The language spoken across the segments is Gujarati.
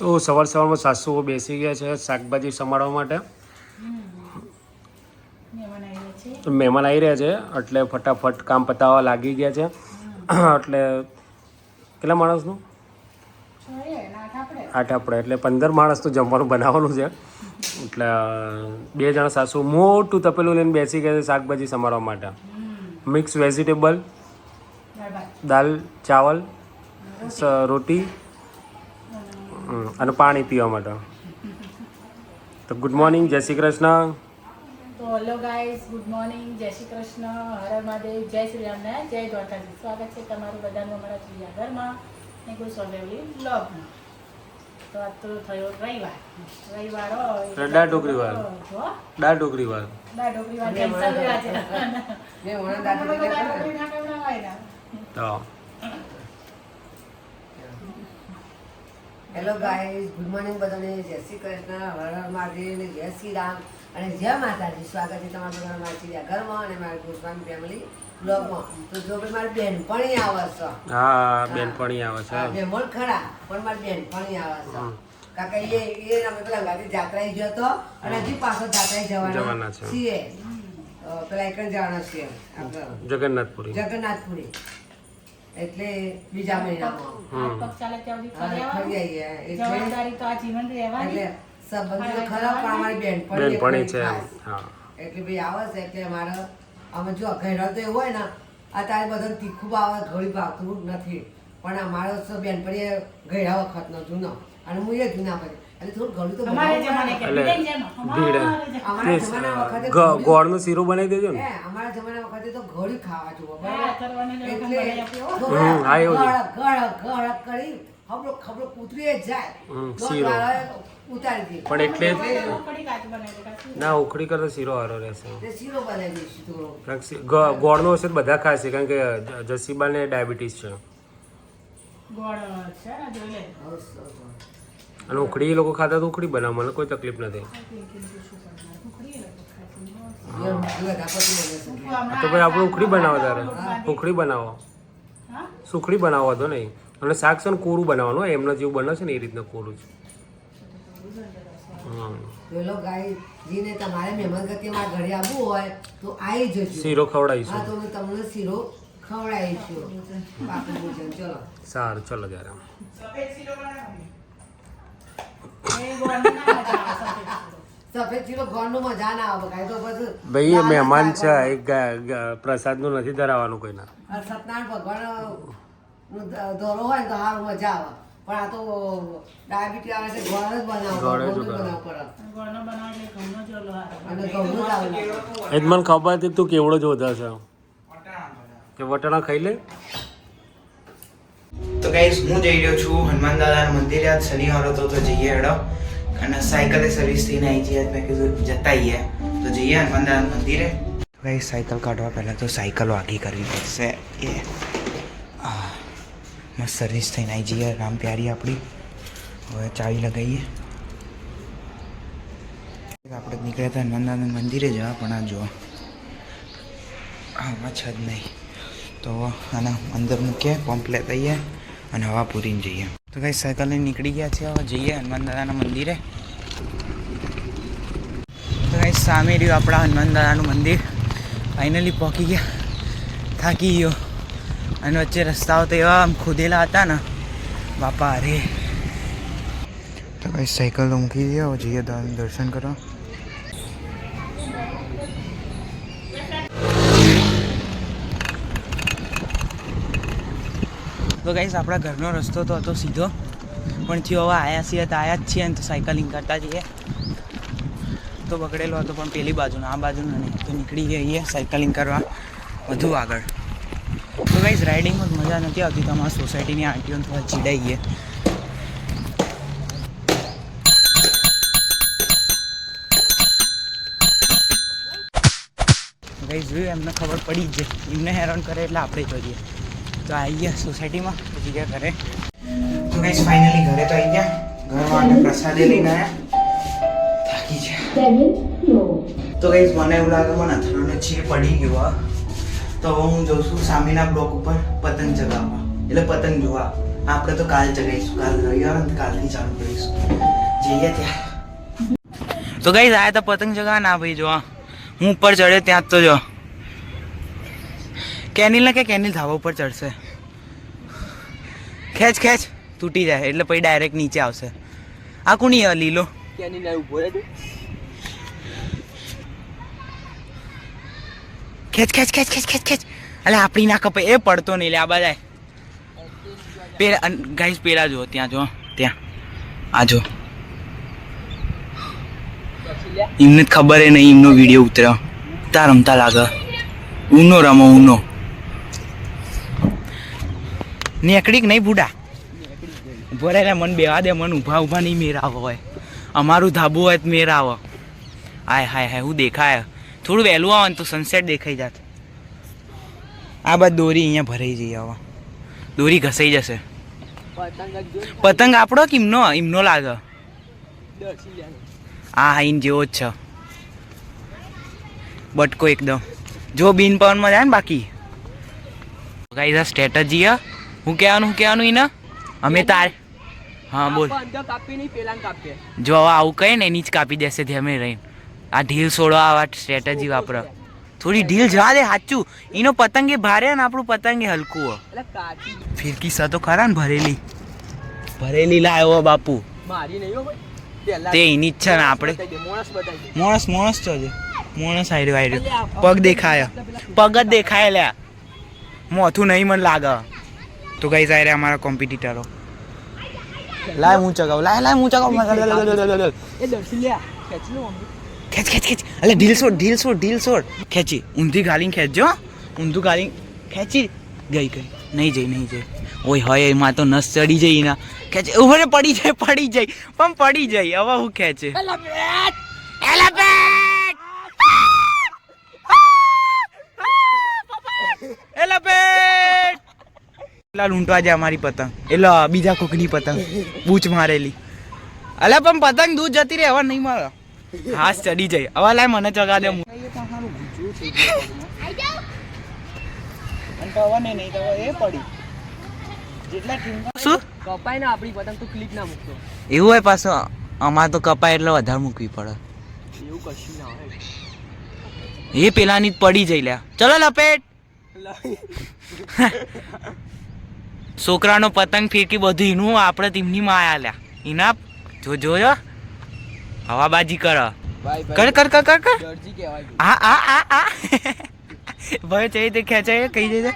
તો સવાર સવારમાં સાસુ બેસી ગયા છે શાકભાજી સમારવા માટે. મહેમાન તો મહેમાન આવી રહ્યા છે એટલે ફટાફટ કામ પતાવવા લાગી ગયા છે. એટલે કેટલા માણસનું? આઠ આપણે. એટલે પંદર માણસનું જમવાનું બનાવવાનું છે. એટલે બે જણા સાસુ મોટું તપેલું લઈને બેસી ગયા છે શાકભાજી સમારવા માટે. મિક્સ વેજીટેબલ દાળ દાલ ચાવલ સ- રોટી અને પાણી પીવા માટે. તો ગુડ મોર્નિંગ જય શ્રી કૃષ્ણ. તો હેલો ગાઈઝ ગુડ મોર્નિંગ જય શ્રી કૃષ્ણ હર મહાદેવ જય શ્રી રામ ને જય દ્વારકાજી સ્વાગત છે તમારું બધાનું અમારા ચિડિયા ઘરમાં ને કોઈ સોલેવલી બ્લોગમાં તો આ તો થયો રવિવાર. રવિવાર હોય ડા ઢોકળી વાર. ડા ઢોકળી વાર. દાળ ઢોકળી વાર. રહ્યા છે. મેં વણા દાળ દાળ ઢોકળી ઢોકળી ના તો હેલો ગાઈઝ ગુડ મોર્નિંગ બધાને. જય શ્રી કૃષ્ણ. હર હર મહાદેવ જય શ્રી રામ. અને જય માતાજી. સ્વાગત છે તમારા બધાના મારા ચીડિયા ઘરમાં અને મારા ગોસ્વામી ફેમિલી બ્લોગમાં તો જો ભાઈ મારી બેનપણી આવે છે. હા બેનપણી આવે છે. મહેમાન ખરા પણ મારી બેનપણી આવે છે. કાકા એ એ અમે પેલા ગાડી જાત્રાએ ગયો હતો અને હજી પાછો જાત્રાએ જવાના જવાના છીએ. પેલા એક જવાના છીએ. જગન્નાથપુરી. જગન્નાથપુરી. એટલે બીજા મહિનામાં. જવાબદારી તો આ જીવન રહેવાની. સંબંધી પણ અમારી બેન પણ છે એટલે ભાઈ આવે છે એટલે અમારે અમે જો ઘેરો તો એવું હોય ને અત્યારે બધા તીખું આવે ઘડી ભાવતું નથી. પણ અમારો બેનપણી ઘેરા વખતનો જૂનો. અને હું એ જૂના પછી ગોળનું શીરું બનાવી દેજો ને. અમારા જમાના વખતે તો ઘોડી ખાવા જુઓ હા, એવું એટલે હા, ગળક, ગળક, ગળક કરી ખબરો ખબરો ઉતરી જાય. શીરો. ઉતારી પણ એટલે. ના ઉખડી કરતો શીરો હારો રહેશે. શીરો બનાવી ગોળનો હશે તો બધા ખાશે કારણ કે જસીબાને ડાયાબિટીસ છે. ગોળ છે ને, જોઈ લે. અને ઉખડી એ લોકો ખાતા તો ઉખડી બનાવ મને કોઈ તકલીફ નથી. તો ભાઈ આપણે ઉખડી બનાવો તારે. ઉખડી બનાવો. સુખડી બનાવો તો નહીં. અને શાક છે ને કોરું બનાવવાનું હોય, એમના જેવું બને છે ને એ રીતના કોરું છે. પેલો ગાય જીને તમારે મહેમાન ગતિ ઘરે આવવું હોય તો આવી જજો. શીરો હા ખવડાવીશું તો હું તમને શીરો ખવડાવીશું. પાકું ભોજન. ચલો. સારું ચલો ત્યારે. ભાઈ મહેમાન છે પ્રસાદ પ્રસાદનું નથી ધરાવવાનું કોઈના. આ સત્યનારાયણ ભગવાન ધોરો હોય તો સારું મજા આવે. પણ આ તો ડાયાબિટીસ આવે છે જ બનાવવું મને ખબર હતી તું કેવડો જ વધારે છે. કે વટાણા ખાઈ લે? તો હું જઈ રહ્યો છું હનુમાન દાદાના મંદિરે. આજ શનિવાર તો જઈએ હેડો. અને સાયકલે સર્વિસ થઈને આવી જઈએ. મેં કીધું જતા આવીએ તો જઈએ હનુમાન દાદાના મંદિરે. ગાઈસ સાયકલ કાઢવા પહેલાં તો સાયકલ આગી કરવી પડશે એ. મસ્ત સર્વિસ થઈને આવી જઈએ. રામ પ્યારી આપણી. હવે ચાવી લગાવીએ. આપણે નીકળ્યા હતા હનુમાન મંદિરે જવા, પણ આ જુઓ. આમાં જ નહીં. તો આના અંદર મૂકીએ પંપ લેતા આવીએ અને હવા પૂરીને જઈએ. તો કઈ સાયકલ લઈને નીકળી ગયા છે હવે. જઈએ હનુમાન દાદાના મંદિરે. તો કઈ સામે રહ્યું આપણા હનુમાન દાદાનું મંદિર. ફાઇનલી પહોંચી ગયા. થાકી ગયો. અને વચ્ચે રસ્તાઓ તો એવા આમ ખોદેલા હતા ને. બાપા અરે તો કઈ સાયકલ મૂકી દઈએ જઈએ દર્શન કરવા. તો ગાઈસ આપણા ઘરનો રસ્તો તો હતો સીધો. પણ થયો હવે આયા છીએ તો આયા જ છીએ ને તો સાયકલિંગ કરતા જઈએ. તો બગડેલો હતો પણ પેલી બાજુનો, આ બાજુનો નહીં. તો નીકળી જઈએ સાયકલિંગ કરવા વધુ આગળ. તો ગાઈસ રાઇડિંગમાં મજા નથી આવતી. તો અમારા સોસાયટીની આંટીઓને થોડા ચીડાઈએ. ગાઈસ જોયું એમને ખબર પડી જ જાય એમને હેરાન કરે એટલે આપણે જોઈએ. તો આવી ગયા સોસાયટીમાં, પછી ગયા ઘરે. ગાઈસ ફાઇનલી ઘરે તો આવી ગયા. ઘર માટે પ્રસાદે લઈને આવ્યા થાકી ગયા. તો ગાઈસ મને એવું લાગે, મને અથડાનો છે પડી ગયો તો હવે હું જઉં છું સામેના બ્લોક ઉપર પતંગ ચગાવવા. એટલે પતંગ જોવા. આપણે તો કાલ ચગાવીશું. કાલ રવિવાર કાલથી ચાલુ કરીશું. જઈએ ત્યાં. તો ગઈ આયા તો પતંગ ચગાવવા ના ભાઈ, જો હું ઉપર ચડ્યો, ત્યાં જ તો જો. કેનિલ ને કે કેનિલ ધાબા ઉપર ચડશે? ખેંચ ખેંચ. તૂટી જાય એટલે પછી ડાયરેક્ટ નીચે આવશે. આ કોની આ લીલો? ખેંચ ખેંચ ખેંચ ખેંચ ખેંચ ખેંચ. એટલે આપણી ના કપે એ પડતો નહીં લે આ બધા પેલા ગાઈસ પેલા જો ત્યાં જો ત્યાં. આ જો એમને ખબર નહીં એમનો વીડિયો ઉતર્યો. તા રમતા લાગે ઉનો રમો ઉનો નેકડીક નહીં બુડા. ઊભો રહે મન બેવા દે, મન ઊભા ઊભા નહીં મેરાવો હોય. અમારું ધાબુ હોય તો મેરાવો. હાય હાય હાય, હું દેખાય. થોડું વહેલું આવે ને તો સનસેટ દેખાઈ જાત. આ બાદ દોરી અહીંયા ભરાઈ જઈ હવે દોરી ઘસાઈ જશે. પતંગ આપણો કે એમનો એમનો લાગે. આ હાઈન જેવો જ છે. બટકો એકદમ. જો બિન પવનમાં જાય ને બાકી. ગાઈઝ, આ સ્ટ્રેટજી હે કહેવાનું હું કહેવાનું ઈના? અમે તાર હા બોલ. જો હવે આવું કહે ને એની જ કાપી દેશે અમે રહીને. આ ઢીલ છોડવા આવા સ્ટ્રેટેજી વાપરો. થોડી ઢીલ જવા દે સાચું. એનો પતંગ એ ભારે ને આપણું પતંગ એ હલકું હો ફિરકી સતો ખરા ને ભરેલી. ભરેલી લાવ્યો બાપુ. તે એની જ છે ને આપણે. મોણસ મોણસ છો છે. મોણસ આયરો આયરો પગ દેખાય. પગ જ દેખાય લ્યા. મોથું નહીં મને લાગે. તો ગઈ જાય અમારા કોમ્પિટિટરો લાય હું ચગાવ લાય લાય હું ચગાવ ખેંચ ખેંચ ખેંચ અલે ઢીલ છોડ ઢીલ છોડ ઢીલ છોડ. ખેંચી. ઊંધી ગાલીને ખેંચજો ઊંધું ગાલી ખેંચી. ગઈ ગઈ. નહીં જઈ નહીં જઈ. ઓય હોય એમાં તો નસ ચડી જઈ ના ખેંચે. ઉભરે પડી જાય પડી જાય. પણ પડી જાય. હવે હું ખેંચે. એલફેન્ટ પેલા લૂંટવા જાય અમારી પતંગ? એટલે બીજા કોકની પતંગ બૂચ મારેલી. અલે પણ પતંગ દૂધ જતી રહે હવે નહીં મારે. હાસ ચડી જાય. હવે લાય મને ચગા દે હું. અને તો હવે નહીં, નહીં તો હવે એ પડી. શું? કપાય ને આપણી પતંગ તો ક્લિક ના મૂકતો. એવું હોય પાછો? અમારે તો કપાય એટલે વધારે મૂકવી પડે. એવું કશું ના હોય. એ પેલાની જ પડી જઈ લ્યા. ચલો લપેટ. છોકરાનો પતંગ ફીરકી બધું એનું આપણે તેમની માં આયા લ્યા. એના જો જોયો? હવાબાજી કર. કર કર કર કર આ આ આ આ. ભાઈ કઈ રીતે ખેંચાય? કઈ રીતે?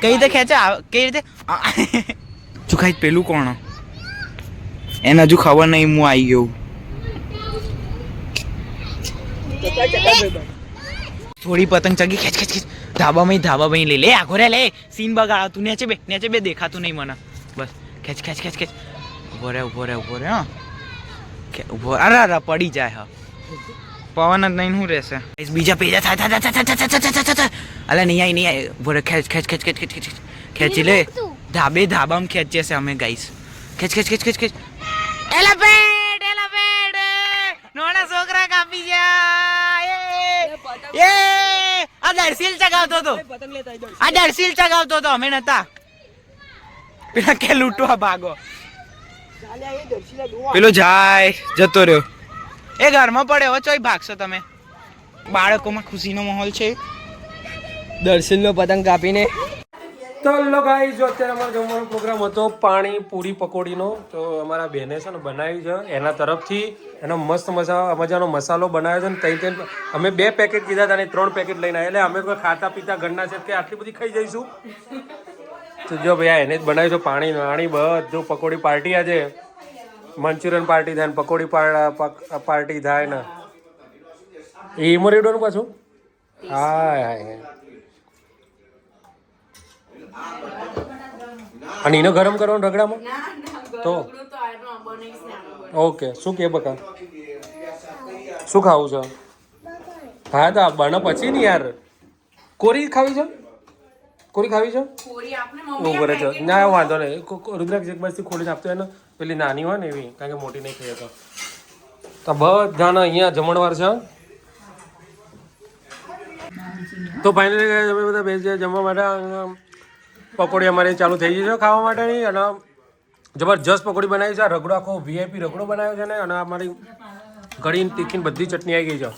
કઈ રીતે ખેંચે કઈ રીતે? આ. ચુકાઈ પેલું કોણ? એને હજુ ખબર નહીં હું આવી ગયો. થોડી પતંગ ચગી ખેંચ ખેંચ ખેંચ. ધાબામાં ધાબામાં લઈ લે. આખો રે લે. સીન બગાડ. તું નેચે બે નેચે બે દેખાતું નહીં મને. બસ. ખેંચ ખેંચ ખેંચ ખેંચ. ઊભો રે ઊભો રે ઊભો રે હા. ઊભો. અરે અરે પડી જાય હા. પવન જ નહીં શું રહેશે. બીજા પેજા થાય થાય થાય થાય થાય થાય અલે નહીં આવી નહીં આવી ઊભો રે ખેંચ ખેંચ ખેંચ ખેંચ ખેંચ ખેંચ. ખેંચી લે. ધાબે ધાબામાં ખેંચીએ છે અમે ગાઈસ ખેંચ ખેંચ ખેંચ ખેંચ ખેંચ. એલા બેડ એલા બેડ નોણા આ દરસીલ ચગાવતો હતો. આ દરસીલ ચગાવતો હતો અમે નતા. પેલા કે લૂંટવા ભાગો. પેલો જાય જતો રહ્યો. એ ઘરમાં પડ્યો ચોય ભાગશો તમે. બાળકોમાં ખુશીનો માહોલ છે. દર્શનનો પતંગ કાપીને તો લો ગાઈસ જો અત્યારે અમારો જમવાનો પ્રોગ્રામ હતો પાણી પૂરી પકોડીનો, તો અમારા બહેને છે ને બનાવ્યું છે. એના તરફથી એનો મસ્ત મજા મજાનો મસાલો બનાવ્યો છે ને ત્રણ ત્રણ અમે બે પેકેટ કીધા હતા અને ત્રણ પેકેટ લઈને આવ્યા એટલે અમે કોઈ ખાતા પીતા ઘરના છે કે આટલી બધી ખાઈ જઈશું? તો જો ભાઈ એને જ બનાવ્યું છે, પાણી પાણી બધું પકોડી પાર્ટી આજે. મંચુરિયન પાર્ટી થાય ને પકોડી પાર્ટી થાય ને. એ ઇમોરેડોનું પાછું? હા હા અને એનો ગરમ કરવાનો રગડામાં? તો? ઓકે શું કે બકા શું ખાવું છે? હા તો બને પછી ને યાર. કોરી ખાવી છે? કોરી ખાવી છે? ઊભો કરે છે ના વાંધો નહીં. રુદ્રાક્ષ એક બાજુથી ખોલીને આપતો એને પેલી નાની હોય ને એવી કારણ કે મોટી નહીં ખાઈ તો. તો બધાને અહીંયા જમણવાર છે તો ફાઇનલી અમે બધા બેસી જમવા માટે પકોડી અમારી ચાલુ થઈ ગઈ છે ખાવા માટેની અને જબરજસ્ત પકોડી બનાવી છે. રગડો આખો વીઆઈપી રગડો બનાવ્યો છે ને અને અમારી કઢી તીખી બધી ચટણી આવી ગઈ છે.